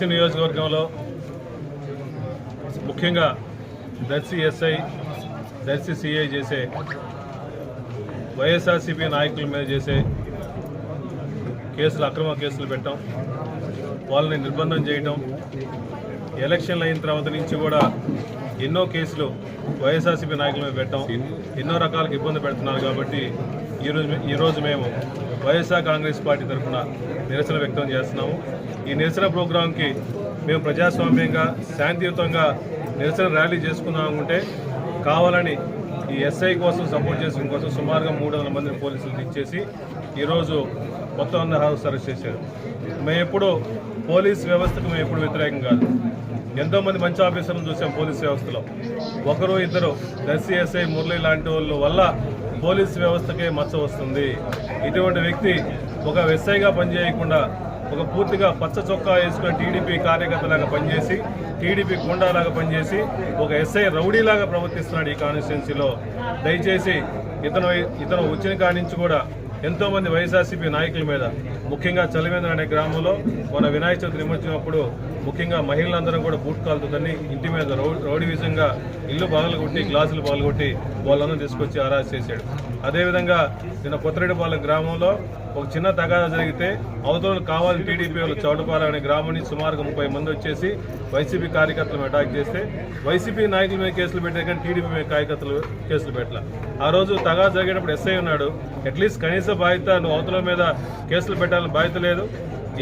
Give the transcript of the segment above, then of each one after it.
దర్శి నియోజకవర్గంలో ముఖ్యంగా Darsi SI Darsi CI చేసే వైఎస్ఆర్సీపీ నాయకుల మీద చేసే కేసులు అక్రమ కేసులు పెట్టడం వాళ్ళని నిర్బంధం చేయటం ఎలక్షన్లు అయిన తర్వాత నుంచి కూడా ఎన్నో కేసులు వైఎస్ఆర్సీపీ నాయకుల మీద పెట్టడం ఎన్నో రకాలకు ఇబ్బంది పెడుతున్నారు కాబట్టి ఈరోజు ఈరోజు మేము వైఎస్ఆర్ కాంగ్రెస్ పార్టీ తరఫున నిరసన వ్యక్తం చేస్తున్నాము. ఈ నిరసన ప్రోగ్రాంకి మేము ప్రజాస్వామ్యంగా శాంతియుతంగా నిరసన ర్యాలీ చేసుకుందాం కావాలని ఈ ఎస్ఐ కోసం సపోర్ట్ చేసిన కోసం సుమారుగా మూడు వందల మందిని పోలీసులు ఇచ్చేసి ఈరోజు మొత్తం అందరూ హౌస్ అరెస్ట్ చేశారు. మేము ఎప్పుడు పోలీస్ వ్యవస్థకు మేము ఎప్పుడు వ్యతిరేకం కాదు. ఎంతోమంది మంచి ఆఫీసర్లను చూసాం పోలీస్ వ్యవస్థలో. ఒకరు ఇద్దరు ఎస్సీ ఎస్ఐ మురళి లాంటి వాళ్ళ వల్ల పోలీస్ వ్యవస్థకే మచ్చ వస్తుంది. ఇటువంటి వ్యక్తి ఒక ఎస్ఐగా పనిచేయకుండా ఒక పూర్తిగా పచ్చ చొక్కా వేసుకుని టీడీపీ కార్యకర్తలాగా పనిచేసి టీడీపీ గుండాలాగా పనిచేసి ఒక ఎస్ఐ రౌడీలాగా ప్రవర్తిస్తున్నాడు ఈ కాన్స్టిట్యున్సీలో. దయచేసి ఇతను ఇతను వచ్చిన కాడి నుంచి కూడా ఎంతో మంది వైఎస్ఆర్సీపీ నాయకుల మీద ముఖ్యంగా చలివేంద్ర అనే గ్రామంలో మన వినాయక చవితి నిమజ్జనప్పుడు ముఖ్యంగా మహిళలందరం కూడా బూట్ కాలుతుందని ఇంటి మీద రౌ రౌడీ విధంగా ఇల్లు కొట్టి గ్లాసులు కొట్టి వాళ్ళందరూ తీసుకొచ్చి అరెస్ట్ చేశాడు. అదేవిధంగా నిన్న కొత్తరెడ్డిపాలెం గ్రామంలో ఒక చిన్న తగాదా జరిగితే అవతల కావాలని టీడీపీ వాళ్ళు చౌటపాలెం అనే గ్రామం నుంచి సుమారుగా ముప్పై మంది వచ్చేసి వైసీపీ కార్యకర్తలను అటాక్ చేస్తే వైసీపీ నాయకుల మీద కేసులు పెట్టే కానీ టీడీపీ మీద కార్యకర్తలు కేసులు పెట్టాల. ఆ రోజు తగా జరిగేటప్పుడు ఎస్ఐ ఉన్నాడు. అట్లీస్ట్ కనీస బాధ్యత నువ్వు అవతల మీద కేసులు పెట్టాలని బాధ్యత లేదు.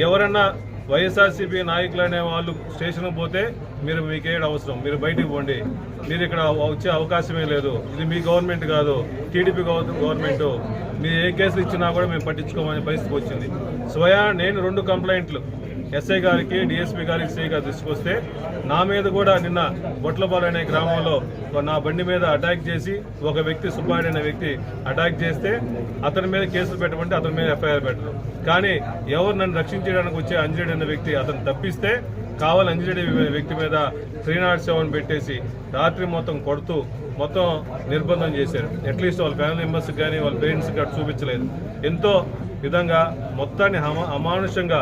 ఎవరన్నా వైఎస్ఆర్సీపీ నాయకులు అనే వాళ్ళు స్టేషన్కి పోతే మీరు మీకేడు అవసరం. మీరు బయటికి పోండి. మీరు ఇక్కడ వచ్చే అవకాశమే లేదు. ఇది మీ గవర్నమెంట్ కాదు. TDP government. మీరు ఏ కేసులు ఇచ్చినా కూడా మేము పట్టించుకోమనే పరిస్థితి వచ్చింది. స్వయా నేను రెండు కంప్లైంట్లు. ఎస్ఐ గారికి డిఎస్పీ గారికి సిఐ గారు తీసుకొస్తే నా మీద కూడా నిన్న బొట్లపాలు అనే గ్రామంలో నా బండి మీద అటాక్ చేసి ఒక వ్యక్తి సుబ్బాయుడు అనే వ్యక్తి అటాక్ చేస్తే అతని మీద కేసులు పెట్టమంటే అతని మీద ఎఫ్ఐఆర్ పెట్టరు. కానీ ఎవరు నన్ను రక్షించడానికి వచ్చే అంజరెడ్డి అనే వ్యక్తి అతను తప్పిస్తే కావాలి అంజరెడ్డి వ్యక్తి మీద త్రీ నాట్ సెవెన్ పెట్టేసి రాత్రి మొత్తం కొడుతూ మొత్తం నిర్బంధం చేశారు. అట్లీస్ట్ వాళ్ళ ఫ్యామిలీ మెంబర్స్కి కానీ వాళ్ళ పేరెంట్స్కి కానీ చూపించలేదు. ఎంతో విధంగా మొత్తాన్ని అమానుషంగా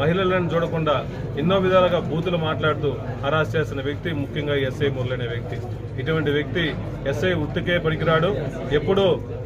మహిళలను చూడకుండా ఎన్నో విధాలుగా బూతులు మాట్లాడుతూ హరాస్ చేస్తున్న వ్యక్తి ముఖ్యంగా ఎస్ఐ మురళి వ్యక్తి. ఇటువంటి వ్యక్తి ఎస్ఐ ఉత్తికే పనికిరాడు. ఎప్పుడు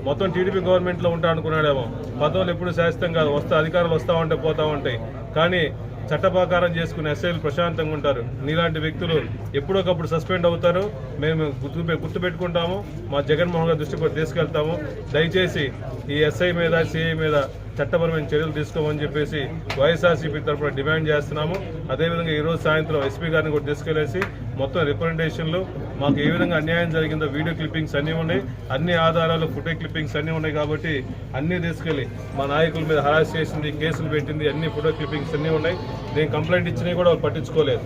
మొత్తం టీడీపీ గవర్నమెంట్లో ఉంటా అనుకున్నాడేమో. పదవులు ఎప్పుడు శాశ్వతంగా వస్తా అధికారులు వస్తూ ఉంటే పోతా ఉంటాయి. కానీ చట్టపాకారం చేసుకునే ఎస్ఐలు ప్రశాంతంగా ఉంటారు. నీలాంటి వ్యక్తులు ఎప్పుడొకప్పుడు సస్పెండ్ అవుతారు. మేము గుర్తు గుర్తుపెట్టుకుంటాము. మా జగన్మోహన్ గారి దృష్టికి తీసుకెళ్తాము. దయచేసి ఈ ఎస్ఐ మీద సిఐ మీద చట్టపరమైన చర్యలు తీసుకోమని చెప్పేసి వైఎస్ఆర్సీపీ తరఫున డిమాండ్ చేస్తున్నాము. అదేవిధంగా ఈరోజు సాయంత్రం ఎస్పీ గారిని కూడా తీసుకెళ్ళేసి మొత్తం రిప్రజెంటేషన్లు మాకు ఏ విధంగా అన్యాయం జరిగిందో వీడియో క్లిప్పింగ్స్ అన్నీ ఉన్నాయి. అన్ని ఆధారాలు ఫోటో క్లిప్పింగ్స్ అన్నీ ఉన్నాయి కాబట్టి అన్నీ తీసుకెళ్ళి మా నాయకుల మీద హరాస్ చేసింది కేసులు పెట్టింది అన్ని ఫోటో క్లిప్పింగ్స్ అన్నీ ఉన్నాయి. నేను కంప్లైంట్ ఇచ్చినవి కూడా వాళ్ళు పట్టించుకోలేదు.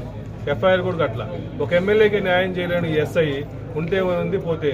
ఎఫ్ఐఆర్ కూడా అట్లా ఒక ఎమ్మెల్యేకి న్యాయం చేయలేని ఎస్ఐ ఉంటే ఉంది పోతే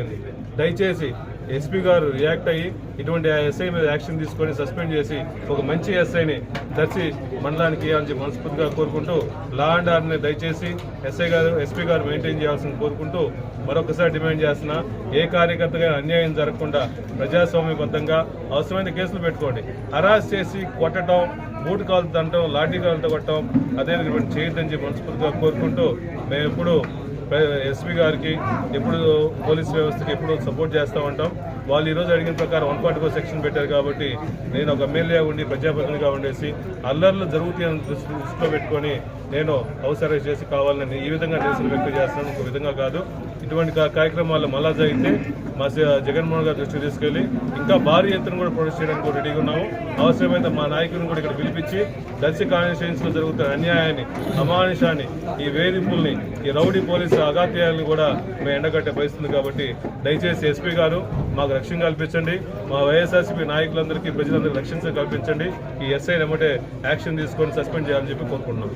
దయచేసి ఎస్పీ గారు రియాక్ట్ అయ్యి ఇటువంటి ఎస్ఐ మీద యాక్షన్ తీసుకొని సస్పెండ్ చేసి ఒక మంచి ఎస్ఐని దర్శి మండలానికి అని మనస్ఫూర్తిగా కోరుకుంటూ లా అండ్ ఆర్డర్ని దయచేసి ఎస్ఐ గారు ఎస్పీ గారు మెయింటైన్ చేయాల్సిన కోరుకుంటూ మరొకసారి డిమాండ్ చేస్తున్న ఏ కార్యకర్తగా అన్యాయం జరగకుండా ప్రజాస్వామ్యబద్ధంగా అవసరమైన కేసులు పెట్టుకోండి. హరాస్ చేసి కొట్టడం బూట్ కాలు తంటం లాఠీ కాలు తగ్గటం అదేవిధంగా చేయొద్దని చెప్పి మనస్ఫూర్తిగా కోరుకుంటూ మేము ఎప్పుడు ఎస్పీ గారికి ఎప్పుడు పోలీస్ వ్యవస్థకి ఎప్పుడు సపోర్ట్ చేస్తూ ఉంటాం. వాళ్ళు ఈరోజు అడిగిన ప్రకారం వన్ ఫార్టీ ఫోర్ సెక్షన్ పెట్టారు కాబట్టి నేను ఒక ఎమ్మెల్యే ఉండి ప్రజాప్రతినిధిగా ఉండేసి అల్లర్లు జరుగుతాయని దృష్టిలో పెట్టుకొని నేను హౌస్ అరెస్ట్ చేసి కావాలని ఈ విధంగా నిరసన వ్యక్తం చేస్తున్నాను. ఒక విధంగా కాదు. ఇటువంటి కార్యక్రమాలు మళ్ళా జరిగితే మా జగన్మోహన్ గారి దృష్టికి తీసుకెళ్ళి ఇంకా భారీ ఎత్తున కూడా ప్రొడక్ట్ చేయడానికి రెడీగా ఉన్నాము. అవసరమైతే మా నాయకులను కూడా ఇక్కడ పిలిపించి దర్శి కాన్స్టిట్యూన్సీలో జరుగుతున్న అన్యాయాన్ని అమానుషాన్ని ఈ వేధింపుల్ని ఈ రౌడీ పోలీసు అగాత్యాలను కూడా మేము ఎండగట్టే పరిస్థితుంది కాబట్టి దయచేసి ఎస్పీ గారు మాకు రక్షణ కల్పించండి. మా వైఎస్ఆర్సీపీ నాయకులందరికీ ప్రజలందరికీ రక్షణ కల్పించండి. ఈ ఎస్ఐ ఎమ్మటే యాక్షన్ తీసుకొని సస్పెండ్ చేయాలని చెప్పి కోరుకుంటున్నాం.